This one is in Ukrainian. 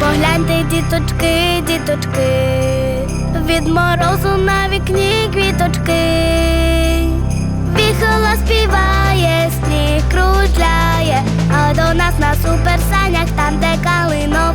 Погляньте, діточки, діточки, від морозу на вікні квіточки. Віхола співає, сніг кружляє, а до нас на суперсанях, там, де калино.